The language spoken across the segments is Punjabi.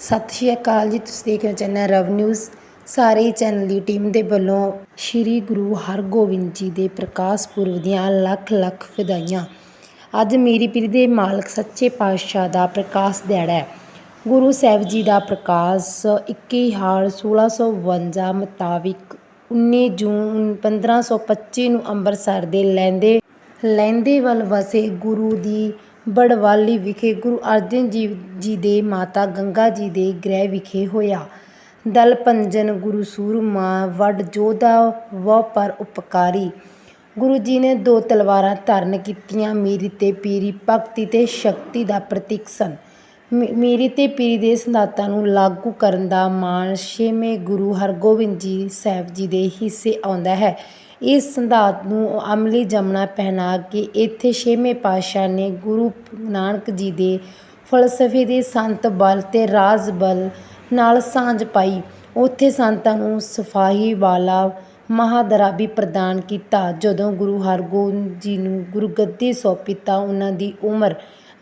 ਸਤਿ ਸ਼੍ਰੀ ਅਕਾਲ ਜੀ, ਤੁਸੀਂ ਦੇਖ ਰਹੇ ਹੋ ਚੈਨਲ ਰਵ ਨਿਊਜ਼। ਸਾਰੇ ਚੈਨਲ ਦੀ ਟੀਮ ਦੇ ਵੱਲੋਂ ਸ੍ਰੀ ਗੁਰੂ ਹਰਗੋਬਿੰਦ ਜੀ ਦੇ ਪ੍ਰਕਾਸ਼ ਪੁਰਬ ਦੀਆਂ ਲੱਖ ਲੱਖ ਵਧਾਈਆਂ। ਅੱਜ ਮੇਰੀ ਪੀਰੀ ਦੇ ਮਾਲਕ ਸੱਚੇ ਪਾਤਸ਼ਾਹ ਦਾ ਪ੍ਰਕਾਸ਼ ਦਿਹਾੜਾ ਹੈ। ਗੁਰੂ ਸਾਹਿਬ ਜੀ ਦਾ ਪ੍ਰਕਾਸ਼ 21 ਹਾੜ 1652 ਮੁਤਾਬਿਕ 19 ਜੂਨ 1525 ਨੂੰ ਅੰਮ੍ਰਿਤਸਰ ਦੇ ਲਹਿੰਦੇ ਲਹਿੰਦੇ ਵੱਲ ਵਸੇ ਗੁਰੂ ਦੀ ਬੜਵਾਲੀ ਵਿਖੇ ਗੁਰੂ ਅਰਜਨ ਦੇਵ ਜੀ ਦੇ ਮਾਤਾ ਗੰਗਾ ਜੀ ਦੇ ਗ੍ਰਹਿ ਵਿਖੇ ਹੋਇਆ। ਦਲ ਭੰਜਨ ਗੁਰੂ ਸੂਰਮਾ ਵੱਡ ਜੋਧਾ ਵ ਪਰ ਉਪਕਾਰੀ। ਗੁਰੂ ਜੀ ਨੇ ਦੋ ਤਲਵਾਰਾਂ ਧਾਰਨ ਕੀਤੀਆਂ, ਮੀਰੀ ਤੇ ਪੀਰੀ ਭਗਤੀ ਤੇ ਸ਼ਕਤੀ ਦਾ ਪ੍ਰਤੀਕ ਸਨ। ਮੀ- ਮੀਰੀ ਤੇ ਪੀਰੀ ਦੇ ਸਿਧਾਂਤਾਂ ਨੂੰ ਲਾਗੂ ਕਰਨ ਦਾ ਮਾਣ ਛੇਵੇਂ ਗੁਰੂ ਹਰਗੋਬਿੰਦ ਜੀ ਸਾਹਿਬ ਜੀ ਦੇ ਹਿੱਸੇ ਆਉਂਦਾ ਹੈ। ਇਸ ਸਿਧਾਂਤ ਨੂੰ ਅਮਲੀ ਜਮਣਾ ਪਹਿਨਾ ਕੇ ਇੱਥੇ ਛੇਵੇਂ ਪਾਤਸ਼ਾਹ ਨੇ ਗੁਰੂ ਨਾਨਕ ਜੀ ਦੇ ਫਲਸਫੇ ਦੇ ਸੰਤ ਬਲ ਤੇ ਰਾਜ ਬਲ ਨਾਲ ਸਾਂਝ ਪਾਈ। ਉੱਥੇ ਸੰਤਾਂ ਨੂੰ ਸਫ਼ਾਈ ਵਾਲਾ ਮਹਾਦਰਾ ਵੀ ਪ੍ਰਦਾਨ ਕੀਤਾ। ਜਦੋਂ ਗੁਰੂ ਹਰਗੋਬਿੰਦ ਜੀ ਨੂੰ ਗੁਰਗੱਦੀ ਸੌਂਪੀ ਤਾਂ ਉਹਨਾਂ ਦੀ ਉਮਰ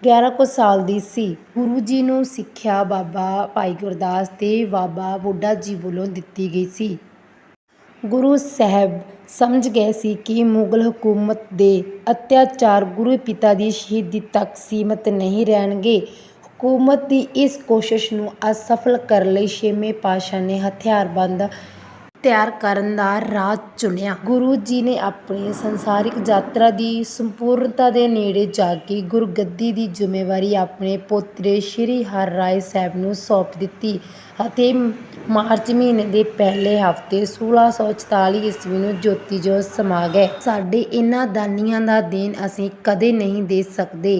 11 ਕੁ ਸਾਲ ਦੀ ਸੀ। ਗੁਰੂ ਜੀ ਨੂੰ ਸਿੱਖਿਆ ਬਾਬਾ ਭਾਈ ਗੁਰਦਾਸ ਤੇ ਬਾਬਾ ਬੁੱਢਾ ਜੀ ਵੱਲੋਂ ਦਿੱਤੀ ਗਈ ਸੀ। ਗੁਰੂ ਸਾਹਿਬ ਸਮਝ ਗਏ ਸੀ ਕਿ ਮੁਗਲ ਹਕੂਮਤ ਦੇ ਅਤਿਆਚਾਰ ਗੁਰੂ ਪਿਤਾ ਦੀ ਸ਼ਹੀਦੀ ਤੱਕ ਸੀਮਤ ਨਹੀਂ ਰਹਿਣਗੇ। ਹਕੂਮਤ ਦੀ ਇਸ ਕੋਸ਼ਿਸ਼ ਨੂੰ ਅਸਫਲ ਕਰਨ ਲਈ ਛੇਵੇਂ ਪਾਤਸ਼ਾਹ ਨੇ ਹਥਿਆਰਬੰਦ ਤਿਆਰ ਕਰਨ ਦਾ ਰਾਹ ਚੁਣਿਆ। ਗੁਰੂ ਜੀ ਨੇ ਆਪਣੀ ਸੰਸਾਰਿਕ ਯਾਤਰਾ ਦੀ ਸੰਪੂਰਨਤਾ ਦੇ ਨੇੜੇ ਜਾ ਕੇ ਗੁਰਗੱਦੀ ਦੀ ਜ਼ਿੰਮੇਵਾਰੀ ਆਪਣੇ ਪੋਤਰੇ ਸ਼੍ਰੀ ਹਰ ਰਾਏ ਸਾਹਿਬ ਨੂੰ ਸੌਂਪ ਦਿੱਤੀ ਅਤੇ ਮਾਰਚ ਮਹੀਨੇ ਦੇ ਪਹਿਲੇ ਹਫ਼ਤੇ 1644 ਈਸਵੀ ਨੂੰ ਜੋਤੀ ਜੋਤ ਸਮਾ ਗਏ। ਸਾਡੇ ਇਹਨਾਂ ਦਾਨੀਆਂ ਦਾ ਦੇਣ ਅਸੀਂ ਕਦੇ ਨਹੀਂ ਦੇ ਸਕਦੇ।